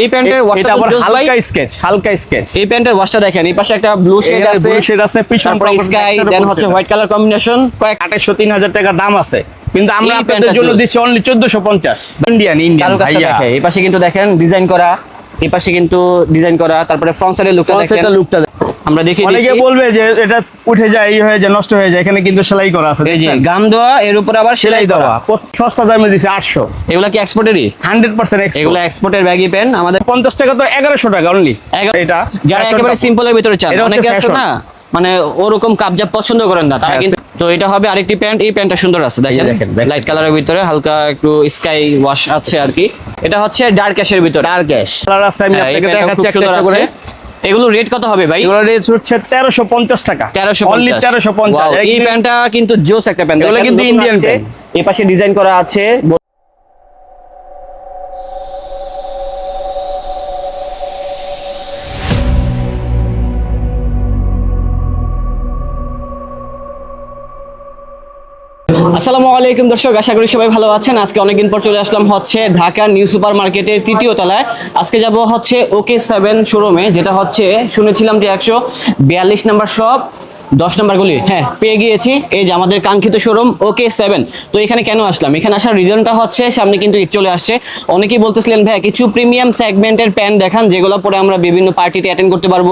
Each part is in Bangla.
এই প্যান্টের ওয়াশটা আবার হালকা স্কেচ হালকা স্কেচ এই প্যান্টের ওয়াশটা দেখেন এই পাশে একটা ব্লু শেড আছে ব্লু শেড আছে, পিছন স্কাই দেন হচ্ছে হোয়াইট কালার কম্বিনেশন কয়েক আঠাশশো তিন হাজার টাকা দাম আছে। কিন্তু আমরা আপনাদের জন্য দিচ্ছি অনলি চোদ্দশো পঞ্চাশ। ইন্ডিয়ান ইন্ডিয়ান ভাইয়া। এই পাশে কিন্তু দেখেন ডিজাইন করা এই পাশে কিন্তু ডিজাইন করা তারপরে ফ্রন্ট সাইডের লুকটা দেখেন। লুকটা আমরা দেখিয়ে অনেকে বলবে যে এটা উঠে যায় এই হয়ে যায় নষ্ট হয়ে যায় এখানে কিন্তু সেলাই করা আছে এই যে গাম দেওয়া এর উপর আবার সেলাই দেওয়া সস্তা দামে দিছে আটশো। এগুলা কি এক্সপোর্টেরই 100% এক্সপোর্ট এগুলো এক্সপোর্টের ব্যাগি পেন আমাদের পঞ্চাশ টাকা তো 1100 টাকা অনলি এটা যারা একেবারে। সিম্পলের ভিতরে চান অনেকে আছে না? মানে ওরকম কাবজাব পছন্দ করেন না। তারা হ্যাঁ, কিন্তু তো এটা হবে আরেকটি প্যান্ট এই প্যান্টটা সুন্দর আছে দেখেন। লাইট কালারের ভিতরে হালকা একটু স্কাই ওয়াশ আছে আর কি। এটা হচ্ছে ডার্ক অ্যাশের ভিতরে। ডার্ক অ্যাশ কালার আছে আমি আপনাকে দেখাচ্ছি একটা একটা করে। এগুলো রেট কত হবে ভাই? এগুলো রেট হচ্ছে তেরোশো পঞ্চাশ টাকা। তেরোশো অনলি তেরোশো পঞ্চাশ। এই প্যান্টটা কিন্তু জোস একটা প্যান্ট। এগুলো কিন্তু ইন্ডিয়ান প্যান্ট। এই পাশে ডিজাইন করা আছে। আলাইকুম দর্শক, আশা করি সবাই ভালো আছেন। আজকে অনেকদিন পর চলে আসলাম হচ্ছে ঢাকা নিউ সুপার মার্কেটের তৃতীয় তলায়। আজকে যাব হচ্ছে ওকে সেভেন শোরুমে যেটা হচ্ছে শুনেছিলাম যে একশো বিয়াল্লিশ নাম্বার শপ দশ নাম্বার গুলি। হ্যাঁ পেয়ে গিয়েছি। এই যে আমাদের কাঙ্ক্ষিত শোরুম ওকে সেভেন তো এখানে কেন আসলাম? এখানে আসার রিজনটা হচ্ছে সামনে কিন্তু ঈদ চলে আসছে। অনেকেই বলতেছিলেন ভাই কিছু প্রিমিয়াম সেগমেন্টের প্যান্ট দেখান যেগুলো পরে আমরা বিভিন্ন পার্টিতে অ্যাটেন্ড করতে পারব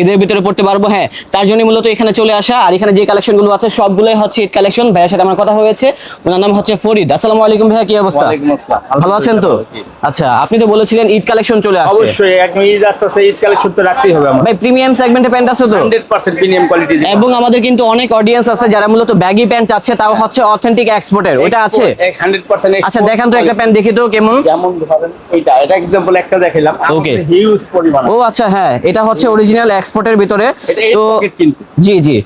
এদের ভিতরে পড়তে পারব। হ্যাঁ তার জন্য মূলত এখানে চলে আসা। আর এখানে যে কালেকশনগুলো আছে সবগুলোই হচ্ছে ঈদ কালেকশন ভাইয়ের সাথে আমার কথা হয়েছে। ওনার নাম হচ্ছে ফরিদ। আসসালামু আলাইকুম ভাইয়া কি অবস্থা? ভালো আছেন তো? আচ্ছা আপনি তো বলেছিলেন ঈদ কালেকশন চলে আসছে। অবশ্যই এক ঈদ আসতেছে ঈদ কালেকশন তো রাখতেই হবে ভাই প্রিমিয়াম সেগমেন্টের প্যান্ট আছে তো? হান্ড্রেড পার্সেন্ট প্রিমিয়াম কোয়ালিটি এবং আমাদের কিন্তু অনেক অডিয়েন্স আছে যারা মূলত ব্যাগি প্যান্ট চাচ্ছে তাও হচ্ছে অথেন্টিক এক্সপোর্টের ওটা আছে। হান্ড্রেড পার্সেন্ট আচ্ছা দেখান তো একটা প্যান্ট দেখি তো কেমন? যেমন ধরেন এটা এটা एग्जांपल একটা দেখাইলাম। ওকে হিউজ পরিমাণ। ও আচ্ছা হ্যাঁ এটা হচ্ছে অরিজিনাল এক্সপোর্টের ভিতরে। তো জি জি।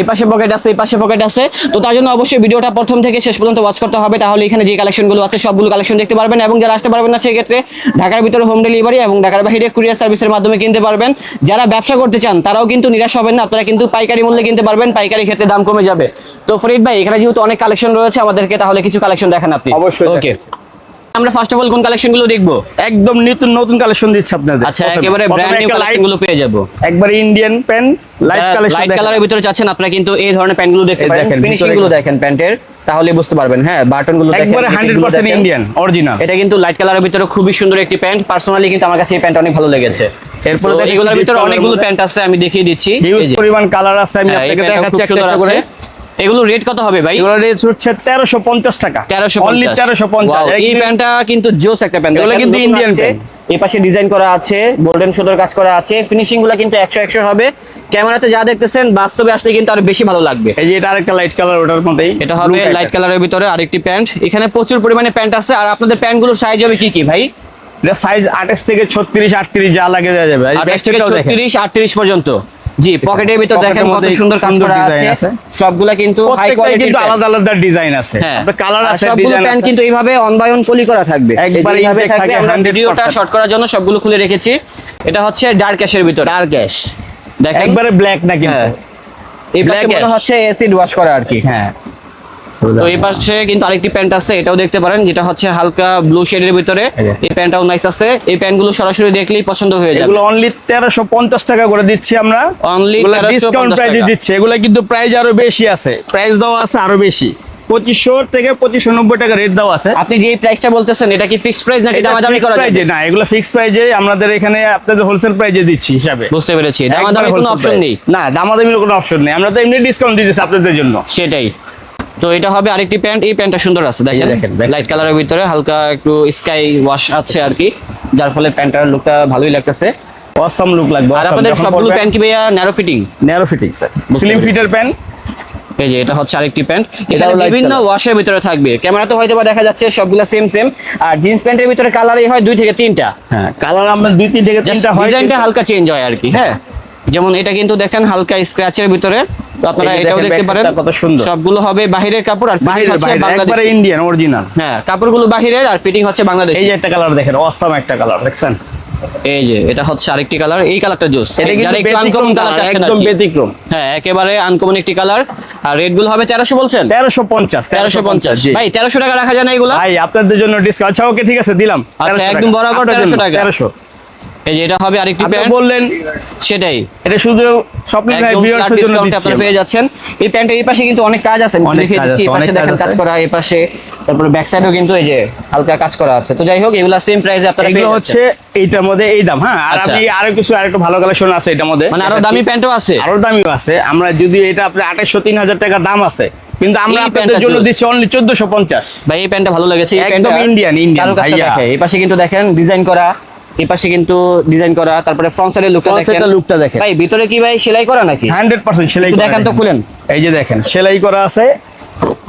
এই পাশে পকেট আছে এই পাশে পকেট আছে। তো তার জন্য অবশ্যই ভিডিওটা প্রথম থেকে শেষ পর্যন্ত ওয়াচ করতে হবে। তাহলে এখানে যে কালেকশনগুলো আছে সবগুলো কালেকশন দেখতে পারবেন এবং যারা আসতে পারবেন না সেক্ষেত্রে ঢাকার ভিতরে হোম ডেলিভারি এবং ঢাকার বাইরে কুরিয়ার সার্ভিসের মাধ্যমে কিনতে পারবেন। যারা ব্যবসা করতে চান তারাও কিন্তু নিরাশ হবেন না। আপনারা কিন্তু পাইকারি মূল্যে কিনতে পারবেন পাইকারি ক্ষেত্রে দাম কমে যাবে। তো ফরিদ ভাই এখানে যেহেতু অনেক কালেকশন রয়েছে আমাদেরকে তাহলে কিছু কালেকশন দেখান আপনি। অবশ্যই ওকে আমরা ফার্স্ট অফ অল কোন কালেকশনগুলো দেখব? একদম নতুন নতুন কালেকশন দিচ্ছে আপনাদের। আচ্ছা একেবারে ব্র্যান্ড নিউ light- কালেকশনগুলো পেয়ে যাব। একবারে Indian pant light collection light কালারের ভিতরে চাচ্ছেন আপনারা কিন্তু এই ধরনের প্যান্টগুলো দেখতে এই পারেন। দেখেন, ফিনিশিংগুলো দেখেন। প্যান্টের তাহলে বুঝতে পারবেন হ্যাঁ বাটনগুলো দেখেন একবারে detail হান্ড্রেডগুলো পার্সেন্ট দেখেন। ইন্ডিয়ান অরিজিনাল এটা কিন্তু লাইট কালারের ভিতরে খুবই সুন্দর একটি প্যান্ট পার্সোনালি কিন্তু আমার কাছে এই প্যান্ট অনেক ভালো লেগেছে। এরপরে এগুলোর ভিতরে অনেকগুলো প্যান্ট আছে আমি দেখিয়ে দিচ্ছি হিউজ পরিমাণ কালার আছে আমি হ্যাঁ, আপনাকে দেখাচ্ছি একটা একটা করে। এগুলো রেট কত হবে ভাই? এগুলো রেট হচ্ছে তেরোশো পঞ্চাশ টাকা। তেরোশো অনলি তেরোশো পঞ্চাশ। এই প্যান্টটা কিন্তু জোস একটা প্যান্ট এগুলো কিন্তু Indian প্যান্ট এই পাশে ডিজাইন করা আছে গোল্ডেন সুন্দর কাজ করা আছে। ফিনিশিংগুলো কিন্তু একশো একশো হবে। ক্যামেরাতে যা দেখতেছেন বাস্তবে আসলে কিন্তু আরও বেশি ভালো লাগবে। এই যে এটা আরেকটা লাইট কালার ওটার মধ্যেই এটা হবে লাইট কালারের ভিতরে আরেকটি প্যান্ট এখানে প্রচুর পরিমাণে প্যান্ট আছে। আর আপনাদের প্যান্ট প্যান্টগুলোর সাইজ হবে কি কি ভাই? এটা সাইজ আঠাশ থেকে ছত্রিশ আটত্রিশ যা লাগে দেওয়া যাবে। এই আঠাশ থেকে backside টাও দেখেন। ছত্রিশ আটত্রিশ পর্যন্ত। জি পকেটের ভিতর দেখেন কত সুন্দর কাজ করা আছে। আছে। সবগুলা কিন্তু হাই কোয়ালিটি কিন্তু আলাদা আলাদা ডিজাইন আছে। হ্যাঁ। কালার আছে সবগুলো ডিজাইন আছে। কিন্তু এইভাবে অন বাই অন পলি করা থাকবে। একবারে এই এইভাবে থাকবে, আমরা ভিডিওটা শর্ট করার জন্য সবগুলো খুলে রেখেছি। এটা হচ্ছে ডার্ক অ্যাশের ভিতর। ডার্ক অ্যাশ দেখেন। একবারে ব্ল্যাক না কিন্তু। হ্যাঁ। এই ব্ল্যাক হচ্ছে অ্যাসিড ওয়াশ করা আর কি। হ্যাঁ। তো এই পাশে কিন্তু আরেকটি প্যান্ট আছে এটাও দেখতে পারেন যেটা হচ্ছে হালকা ব্লু শেডের ভিতরে। এই প্যান্টটাও নাইস আছে। এই প্যান্টগুলো সরাসরি দেখলেই পছন্দ হয়ে যাবে। এগুলো অনলি তেরোশো পঞ্চাশ টাকা করে দিচ্ছি আমরা। Only ডিসকাউন্ট 1350 টাকা। দিচ্ছি। এগুলো কিন্তু প্রাইস আরও বেশি আছে। প্রাইস দেওয়া আছে আরও বেশি। পঁচিশশো থেকে পঁচিশশো নব্বই টাকা রেট দেওয়া আছে। আপনি যে প্রাইসটা বলতেছেন এটা কি ফিক্সড প্রাইস নাকি দামাদামি করা না এগুলো ফিক্সড প্রাইজে আমাদের এখানে আপনাদের হোলসেল প্রাইজে দিচ্ছি হিসাবে। বুঝতে পেরেছি। দামাদামি কোনো অপশন নেই। না দামাদামির কোনো অপশন নেই। আমরা তো এমনি ডিসকাউন্ট দিতেছি আপনাদের জন্য। সেটাই। তো এটা হবে আরেকটি প্যান্ট। এই প্যান্টটা সুন্দর আছে দেখেন। লাইট কালারের ভিতরে হালকা একটু স্কাই ওয়াশ আছে আর কি যার ফলে প্যান্টটার লুকটা ভালোই লাগতেছে। অসাম লুক লাগবে আর আপনাদের সবগুলো প্যান্ট কি ভাইয়া? Narrow fitting narrow fitting sir slim. Fitter pant এই যে এটা হচ্ছে আরেকটি প্যান্ট। light বিভিন্ন ওয়াশের ভিতরে থাকবে। ক্যামেরাতে হয়তো বা দেখা যাচ্ছে সবগুলা সেম সেম আর জিন্স প্যান্টের ভিতরে কালারই হয় দুই থেকে তিনটা। হ্যাঁ কালার আমরা দুই তিন থেকে তিনটা হয় ডিজাইনটা হালকা চেঞ্জ হয় আর কি হ্যাঁ? যেমন এটা কিন্তু দেখেন হালকা স্ক্র্যাচের ভিতরে। তো আপনারা এটাও দেখতে পারেন। কত সুন্দর। সবগুলো হবে বাহিরের কাপড় আর ফিটিং বাইরে হচ্ছে বাইরে একবারে ইন্ডিয়ান অরিজিনাল হ্যাঁ কাপড়গুলো বাহিরের আর ফিটিং হচ্ছে বাংলাদেশ। এই যে একটা কালার দেখেন অসাম একটা কালার দেখছেন? এই যে এটা হচ্ছে আরেকটি কালার এই কালারটা জোস ব্যতিক্রম আনকমন কালার colour, চাচ্ছেন আর একদম ব্যতিক্রম। হ্যাঁ একেবারে আনকমন একটি কালার আর রেটগুলো হবে তেরোশো বলছেন? তেরোশো পঞ্চাশ তেরোশো পঞ্চাশ। ভাই তেরোশো টাকা রাখা যায় না এগুলো? ভাই আপনাদের জন্য ডিসকাউন্ট আচ্ছা ওকে ঠিক আছে দিলাম। আচ্ছা, একদম বরাবর 1300 টাকা। তেরোশো। এই যে এটা হবে আরেকটি প্যান্ট বললেন সেটাই। এটা শুধু স্বপ্ন ভাই ভিউয়ার্স এর জন্য দিচ্ছি আপনারা পেয়ে যাচ্ছেন। এই প্যান্টের এই পাশে কিন্তু অনেক কাজ আছে। অনেক কাজ আছে, পাশে অনেক দেখেন কাজ করা এই পাশে তারপরে ব্যাক সাইডেও কিন্তু এই যে হালকা কাজ করা আছে। তো যাই হোক এগুলা সেম প্রাইসে আপনারা পেয়ে হচ্ছে এইটার মধ্যে এই দাম হ্যাঁ? আর আচ্ছা। আপনি আরও কিছু আরেকটু ভালো কালেকশন আছে এটার মধ্যে। মানে আরও দামি প্যান্টও আছে? আরও দামিও আছে। আমরা যদি এটা আপনি আঠাশশো তিন হাজার টাকা দাম আছে। কিন্তু আমরা আপনাদের জন্য দিচ্ছি অনলি চোদ্দশো পঞ্চাশ। ভাই এই প্যান্টটা ভালো লেগেছে। এই একদম প্যান্টটা Indian, কারও ভাইয়া। এই পাশে কিন্তু দেখেন ডিজাইন করা এই পাশে কিন্তু ডিজাইন করা তারপরে ফ্রন্ট সাইডের লুকটা দেখেন। ফ্রন্ট lookটা দেখেন। ভাই ভিতরে কি ভাই সেলাই করা নাকি? হান্ড্রেড পার্সেন্ট সেলাই করা দেখেন তো খুলেন। এই যে দেখেন সেলাই করা আছে।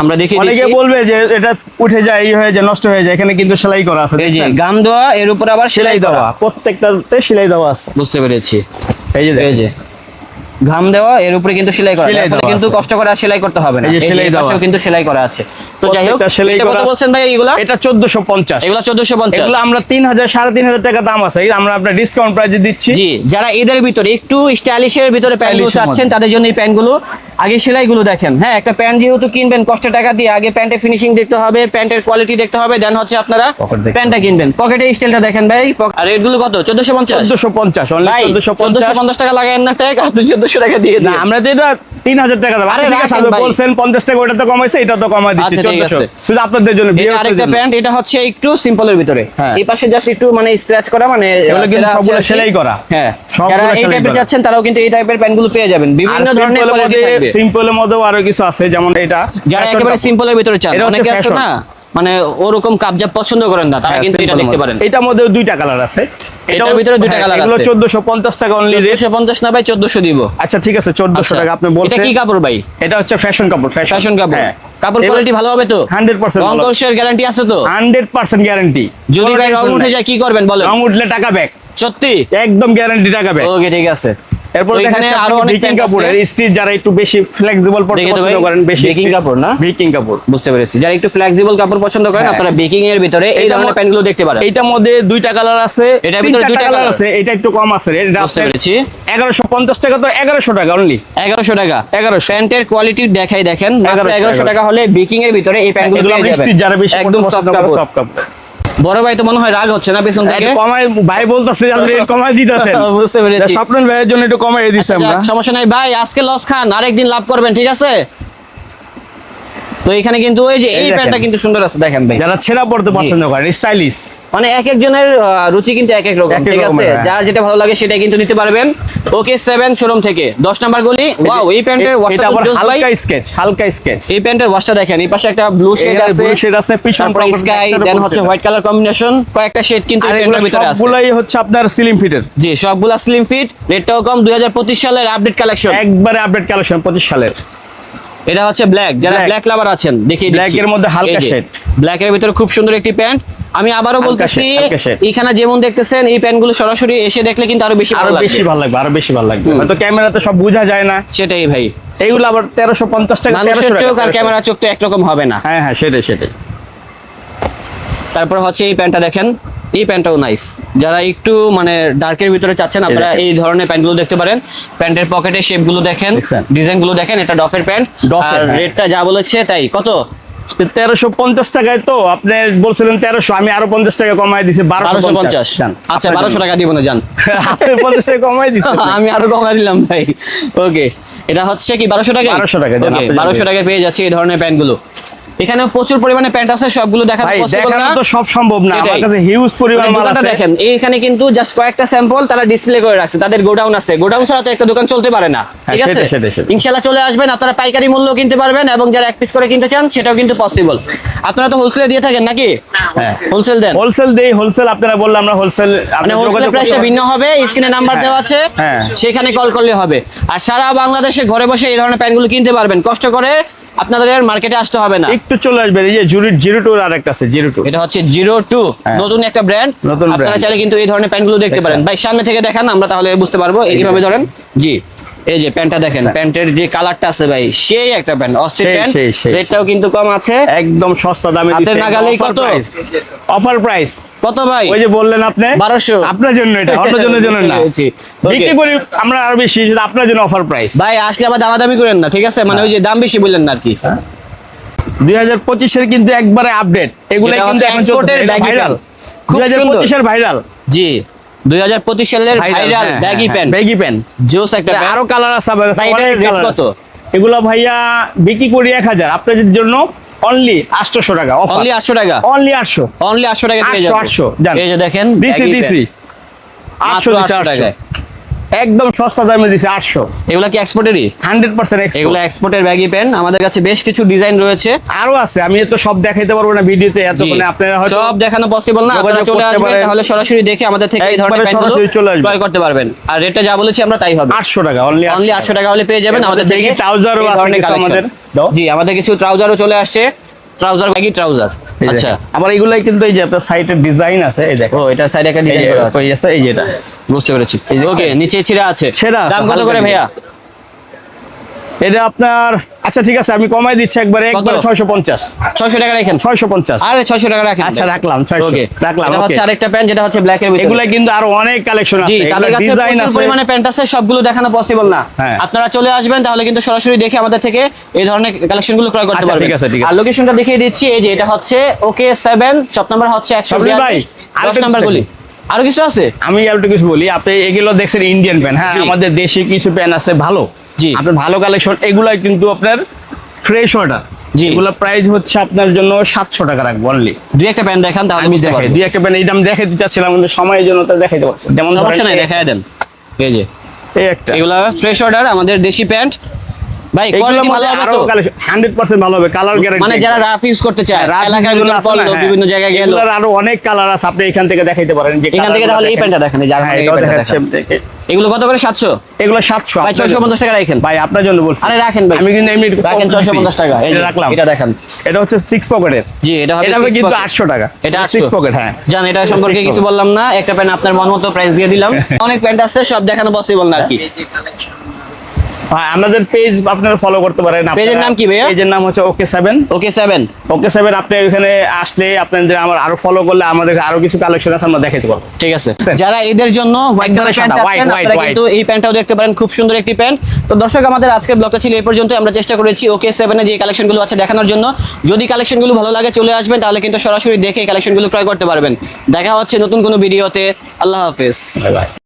আমরা দেখিয়ে অনেকে বলবে যে এটা উঠে যায় এই হয়ে যায় নষ্ট হয়ে যায় এখানে কিন্তু সেলাই করা আছে এই যে গাম দেওয়া এর উপর আবার সেলাই দেওয়া প্রত্যেকটাতে সেলাই দেওয়া আছে। বুঝতে পেরেছি। এই যে এই যে ঘাম দেওয়া এর উপরে কিন্তু সেলাই করা। কিন্তু। কষ্ট করে আর সেলাই করতে হবে না। এই সেলাই দাও কিন্তু সেলাই করা আছে। তো যাই হোক সেলাই এটা কত বলছেন ভাই এগুলা? এটা চোদ্দশো পঞ্চাশ। এগুলা চোদ্দশো পঞ্চাশ। এগুলো আমরা তিন হাজার সাড়ে তিন হাজার টাকা দাম আছে। আমরা আপনার ডিসকাউন্ট প্রাইসে দিচ্ছি। জি যারা এদের ভিতরে একটু স্টাইলিশের ভিতরে প্যান্টগুলো চাচ্ছেন তাদের জন্য এই প্যান্টগুলো আগে সেলাইগুলো দেখেন। হ্যাঁ একটা প্যান্ট যেহেতু কিনবেন কষ্টের টাকা দিয়ে আগে প্যান্টের ফিনিশিং দেখতে হবে প্যান্টের কোয়ালিটি দেখতে হবে দেন হচ্ছে আপনারা প্যান্টটা কিনবেন। পকেটের স্টাইলটা দেখেন ভাই। আর রেটগুলো কত? চোদ্দশো পঞ্চাশ? চোদ্দশো পঞ্চাশ চোদ্দশো পঞ্চাশ। টাকা লাগায় না ট্যাগ আপনি চোদ্দশো টাকা দিয়ে না আমরা তিন হাজার টাকা আচ্ছা বলছেন পঞ্চাশ টাকা ওটা তো কমাইছে এটা তো কমাই দিচ্ছি আচ্ছা। শুধু আপনাদের জন্য আরেকটা প্যান্ট এটা হচ্ছে একটু সিম্পলের ভিতরে। হ্যাঁ। এই পাশে জাস্ট একটু মানে স্ক্র্যাচ করা মানে এগুলো কিন্তু সবগুলো সেলাই করা। হ্যাঁ। যারা এই টাইপের। যাচ্ছেন তারাও কিন্তু এই টাইপের প্যান্টগুলো পেয়ে যাবেন। বিভিন্ন ধরনের কোয়ালিটি থাকবে। সিম্পলের মধ্যেও আরও কিছু আছে যেমন এটা। যারা একেবারে সিম্পলের ভিতরে চান অনেকে আছে না মানে ওরকম কাবজাব পছন্দ করেন না তারা হ্যাঁ, কিন্তু এটা দেখতে পারেন। এটার মধ্যে দুইটা কালার আছে। এটার ভিতরে দুইটা হ্যাঁ, colour এগুলো আছে। চোদ্দশো পঞ্চাশ টাকা অনলি রেট চোদ্দশো পঞ্চাশ না ভাই চোদ্দশো দিব। আচ্ছা ঠিক আছে চোদ্দশো আচ্ছা, টাকা আপনি বলছেন। এটা কি কাপড় ভাই? এটা হচ্ছে ফ্যাশন কাপড় ফ্যাশন কাপড়। হ্যাঁ। কাপড় কোয়ালিটি ভালো হবে তো? 100% রং। কোর্সের গ্যারান্টি আছে তো? হান্ড্রেড পার্সেন্ট গ্যারান্টি যদি ভাই রং উঠে যায় কি করবেন বলেন? রং উঠলে টাকা ব্যাক সত্যি? একদম গ্যারান্টি টাকা ব্যাক ওকে ঠিক আছে। এরপর তো এখানে আরও অনেক বেকিং pant স্টিচ যারা একটু বেশি ফ্লেক্সিবল পড়তে পছন্দ করেন বেশি baking কাপড় না? বেকিং কাপড়। বুঝতে পেরেছি। যারা একটু ফ্লেক্সিবল কাপড় পছন্দ করেন হ্যাঁ। আপনারা বেকিং এর ভিতরে এই ধরনের প্যান্টগুলো দেখতে পারেন। এইটার মধ্যে দুইটা কালার আছে এটার ভিতরে দুইটা কালার আছে এটা একটু কম আছে বুঝতে পেরেছি। টাকা তো এগারোশো টাকা অনলি টাকা। 1100 প্যান্টের কোয়ালিটি দেখাই দেখেন। মাত্র 1100 এগারোশো টাকা হলে বেকিং এর ভিতরে এই প্যান্টগুলো স্টিচ যারা বেশি একদম সফট কাপড়। বড় ভাই তো মনে হয় রাগ হচ্ছে না পেছন থেকে? কমায় ভাই বলতেছে আপনি কমাই দিতেছেন। বুঝতে পেরেছি। স্বপ্ন ভাইয়ের জন্য একটু কমাই দিছি আমরা। সমস্যা নাই ভাই আজকে লস খান আরেকদিন লাভ করবেন ঠিক আছে? তো এখানে কিন্তু ওই যে এই প্যান্টটা কিন্তু সুন্দর আছে। দেখেন ভাই। যারা ছেঁড়া পড়তে পছন্দ করেন স্টাইলিশ। মানে এক একজনের রুচি কিন্তু এক এক রকম ঠিক আছে? হ্যাঁ। যার যেটা ভালো লাগে সেটাই কিন্তু নিতে পারবেন। ওকে সেভেন শোরুম থেকে। দশ নাম্বার গলি। ওয়াও এই প্যান্টের ওয়াশটা খুব ভাই হালকা স্কেচ হালকা স্কেচ এই প্যান্টের ওয়াশটা দেখেন এই পাশে একটা ব্লু শেড আছে। blue shade আছে, পিছন pocket স্কাই দেন হচ্ছে হোয়াইট কালার কম্বিনেশন কয়েকটা শেড কিন্তু এই প্যান্টের ভিতরে আছে। সবগুলাই হচ্ছে আপনার স্লিম ফিটের জি সবগুলা স্লিম ফিট রেটটাও কম। 2025 সালের আপডেট কালেকশন একবারে আপডেট কালেকশন পঁচিশ সালের। এটা হচ্ছে ব্ল্যাক যারা ব্ল্যাক লাভার আছেন দেখিয়ে ব্ল্যাক এর মধ্যে হালকা shade। ব্ল্যাক এর ভিতরে খুব সুন্দর একটি প্যান্ট আমি আবারও বলতেছি। এখানে যেমন দেখতেছেন এই প্যান্টগুলো সরাসরি এসে দেখলে কিন্তু আরও বেশি আরও বেশি ভালো লাগবে আরও বেশি ভালো লাগবে। হয়তো ক্যামেরাতে সব বোঝা যায় না। সেটাই ভাই। এইগুলো আবার তেরোশো পঞ্চাশ টাকা মানুষের 1300 চোখ টাকা, আর ক্যামেরা চোখ তো একরকম হবে না। হ্যাঁ হ্যাঁ সেটাই সেটাই। তারপর হচ্ছে এই প্যান্টটা দেখেন। এই প্যান্টটাও নাইস যারা একটু মানে ডার্কের ভিতরে চাচ্ছেন আপনারা। এই ধরনের প্যান্টগুলো দেখতে পারেন। প্যান্টের পকেটের শেপগুলো দেখেন দেখছেন? ডিজাইনগুলো দেখেন এটা ডফের প্যান্ট। ডফের, আর হ্যাঁ। রেটটা যা বলেছে তাই। কত? তেরোশো পঞ্চাশ টাকায় তো আপনি বলছিলেন তেরোশো আমি আরও পঞ্চাশ টাকা কমাই দিছি বারোশো বারোশো পঞ্চাশ। আচ্ছা বারোশো টাকা দিব না যান। পঞ্চাশ টাকা কমাই আমি আরও কমা দিলাম ভাই। ওকে এটা হচ্ছে কি বারোশো টাকা 1200 টাকা বারোশো। টাকা পেয়ে যাচ্ছে এই ধরনের প্যান্টগুলো। এখানে প্রচুর পরিমাণে প্যান্ট আছে সবগুলো দেখা পসিবল না। তো সব সম্ভব না আমার কাছে হিউজ পরিমাণ মানে মাল আছে। দেখেন এইখানে কিন্তু জাস্ট কয়েকটা স্যাম্পল তারা ডিসপ্লে করে রাখছে তাদের গোডাউন আছে। গোডাউন ছাড়া তো একটা দোকান চলতে পারে না হ্যাঁ, ঠিক আছে। ইনশাআল্লাহ চলে আসবেন আপনারা পাইকারি মূল্য কিনতে পারবেন এবং যারা এক পিস করে কিনতে চান সেটাও কিন্তু পসিবল আপনারা তো হোলসেলে দিয়ে থাকেন নাকি? হ্যাঁ। হোলসেল দেন। হোলসেল দেই হোলসেল আপনারা বললে আমরা হোলসেল মানে হোলসেল প্রাইসটা ভিন্ন হবে স্ক্রিনে নাম্বার হ্যাঁ, দেওয়া আছে হ্যাঁ। সেখানে কল করলে হবে। আর সারা বাংলাদেশে ঘরে বসে এই ধরনের প্যান্টগুলো কিনতে পারবেন কষ্ট করে আপনাদের মার্কেটে আসতে হবে না। একটু চলে আসবে এই যে জিরো জিরো টু আর একটা আছে জিরো টু এটা হচ্ছে জিরো টু হ্যাঁ। নতুন একটা ব্র্যান্ড আপনারা চাইলে কিন্তু এই ধরনের প্যান্টগুলো দেখতে পারেন। ভাই সামনে থেকে দেখান আমরা তাহলে বুঝতে পারব। এইভাবে ধরেন জি এই যে প্যান্টটা দেখেন। আচ্ছা। প্যান্টের যে কালারটা আছে ভাই সেই একটা প্যান্ট অস্থির প্যান্ট রেটটাও কিন্তু কম আছে। একদম সস্তা দামে হাতের নাগালেই কত? অফার প্রাইস কত ভাই? ওই যে বললেন আপনি? 1200 আপনার জন্য এটা অন্য জনের জন্য না. বিক্রি করি আমরা আরও বেশি আপনার জন্য অফার প্রাইস ভাই আসলে আবার দামাদামি করেন না ঠিক আছে? মানে ওই যে দাম বেশি বললেন না আর কি। দুই হাজার পঁচিশের কিন্তু একবারে আপডেট এগুলো যেটা কিন্তু এখন চলছে ভাইরাল pant। খুব দুই হাজার সুন্দর। পঁচিশের ভাইরাল জি দুই হাজার পঁচিশ সালের viral baggy pant baggy pant জোস একটা আরও কালার আছে ভাই, colour কত? এগুলো ভাইয়া বিক্রি করি এক হাজার আপনাদের জন্য অনলি আটশোশো টাকা অফার অনলি আটশো টাকা অনলি আটশো অনলি আটশো টাকা পেয়ে যাবেন 800, জান। এই যে দেখেন দিছি দিছি pant। আটশো মাত্র দিছি 800 আটশো টাকায়। একদম সস্তা দামে দিছি আটশো এগুলা কি এক্সপোর্টেরই হান্ড্রেড পার্সেন্ট এগুলো এক্সপোর্টের ব্যাগি প্যান্ট আমাদের কাছে বেশ কিছু ডিজাইন রয়েছে আরও আছে আমি তো সব দেখাইতে পারব না ভিডিওতে এত জি। মানে আপনারা হয়তো সব দেখানো পসিবল না আপনারা চলে আসবেন তাহলে সরাসরি দেখে আমাদের থেকে এই ধরনের আসবেন। ক্রয় করতে পারবেন আর রেটটা যা বলেছি আমরা তাই হবে আটশো টাকা অনলি অনলি আটশো টাকা হলে পেয়ে যাবেন আমাদের থেকে দেখি trouser ও এই আছে। আমাদের। জি আমাদের কিছু ট্রাউজারও চলে আসছে। ট্রাউজার বাকি ট্রাউজার আচ্ছা। আমার এগুলাই কিন্তু এই যে আপনার সাইডে ডিজাইন আছে এই দেখো। ও এটা সাইডে একটা ডিজাইন করা আছে। এই যেটা বুঝতে পেরেছি। ওকে নিচে ছেঁড়া আছে, দাম কত করে ভাইয়া? এটা আপনার আচ্ছা ঠিক আছে আমি কমাই দিচ্ছি একবারে একবারে ছয়শো পঞ্চাশ। ছয়শো টাকা রাখেন? ছয়শো পঞ্চাশ। আরে ছয়শো টাকা রাখেন আচ্ছা রাখলাম ছয়শো। ওকে রাখলাম এটা okay। হচ্ছে আরেকটা প্যান্ট যেটা হচ্ছে ব্ল্যাক এর ভিতরে। এগুলা কিন্তু আরও অনেক কালেকশন আছে। তাদের কাছে ডিজাইন প্রচুর আছে। পরিমাণে প্যান্ট আছে সবগুলো দেখানো পসিবল না। হ্যাঁ। আপনারা চলে আসবেন তাহলে কিন্তু সরাসরি দেখে আমাদের থেকে এই ধরনের কালেকশনগুলো ক্রয় করতে আচ্ছা, পারবেন। ঠিক আছে, ঠিক আছে। আর লোকেশনটা দেখিয়ে দিচ্ছি এই যে এটা হচ্ছে ওকে সেভেন শপ নাম্বার হচ্ছে একশো সামনে ভাই, বিয়াল্লিশ। দশ আরেকটা নাম্বার কিছু গুলি আরও কিছু আছে? আমি আর একটু কিছু বলি আপনি এগুলো দেখছেন ইন্ডিয়ান প্যান্ট হ্যাঁ আমাদের দেশি কিছু প্যান্ট আছে ভালো। আপনার ভালো কালেকশন এগুলাই কিন্তু আপনার ফ্রেশ অর্ডার জি। এগুলা প্রাইস হচ্ছে আপনার জন্য সাতশো টাকা রাখব অনলি দুই একটা প্যান্ট দেখান তাহলে আমি দেখাই দুই একটা প্যান্ট এইটা আমি দেখাইতে চাচ্ছিলাম কিন্তু সময়ের জন্য তো দেখাইতে পারছি যেমন সমস্যা নাই দেখাই দেখায় দেন। এই যে। এই একটা। এগুলা ফ্রেশ অর্ডার আমাদের দেশি প্যান্ট ভাই কোয়ালিটি ভালো হবে তো? কালেকশন হান্ড্রেড পার্সেন্ট ভালো হবে কালার গ্যারান্টি মানে যারা রাফ ইউজ করতে চায় এলাকার পড়ল, হ্যাঁ। বিভিন্ন জায়গায় গেল। এগুলোর আরও অনেক কালার আছে আপনি এখান থেকে দেখাইতে পারেন যে এখান থেকে তাহলে এই প্যান্টটা দেখেন এই যে এই এটাও প্যান্টটা দেখাচ্ছে এগুলো কত করে? সাতশো? এগুলো সাতশো ভাই ছয়শো পঞ্চাশ টাকা রাখেন। ভাই আপনার জন্য বলছি। আরে রাখেন ভাই। আমি কিন্তু এমনি রাখেন কম ছয়শো দিছি। পঞ্চাশ টাকা এই এটা রাখলাম। এটা দেখেন। এটা হচ্ছে সিক্স পকেটের জি এটা হবে এটা কিন্তু pocket। আটশো টাকা। এটা সিক্স পকেট হ্যাঁ। জান এটা সম্পর্কে কিছু বললাম না। একটা প্যান্ট আপনার মন মতো প্রাইস দিয়ে দিলাম। অনেক প্যান্ট আছে সব দেখানো পসিবল না আর কি। হ্যাঁ আমাদের পেজ আপনারা ফলো করতে পারেন এর নাম কি ভাইয়া? পেজের নাম হচ্ছে okay seven okay seven okay seven আপনি এখানে আসলে আপনাদের আমার আরও ফলো করলে আমাদের আরও কিছু কালেকশন আছে আমরা দেখাতে পারব। ঠিক আছে। যারা এদের জন্য হোয়াইট কালার প্যান্ট চাচ্ছেন কিন্তু এই প্যান্টটাও দেখতে পারেন খুব সুন্দর একটি প্যান্ট তো দর্শক আমাদের আজকের ব্লগটা ছিল এই পর্যন্ত আমরা চেষ্টা করেছি ওকে সেভেনে যে কালেকশনগুলো আছে দেখানোর জন্য। যদি কালেকশনগুলো ভালো লাগে চলে আসবেন তাহলে কিন্তু সরাসরি দেখে কালেকশনগুলো ক্রয় করতে পারবেন। দেখা হচ্ছে নতুন কোনো ভিডিওতে আল্লাহ হাফেজ। Bye bye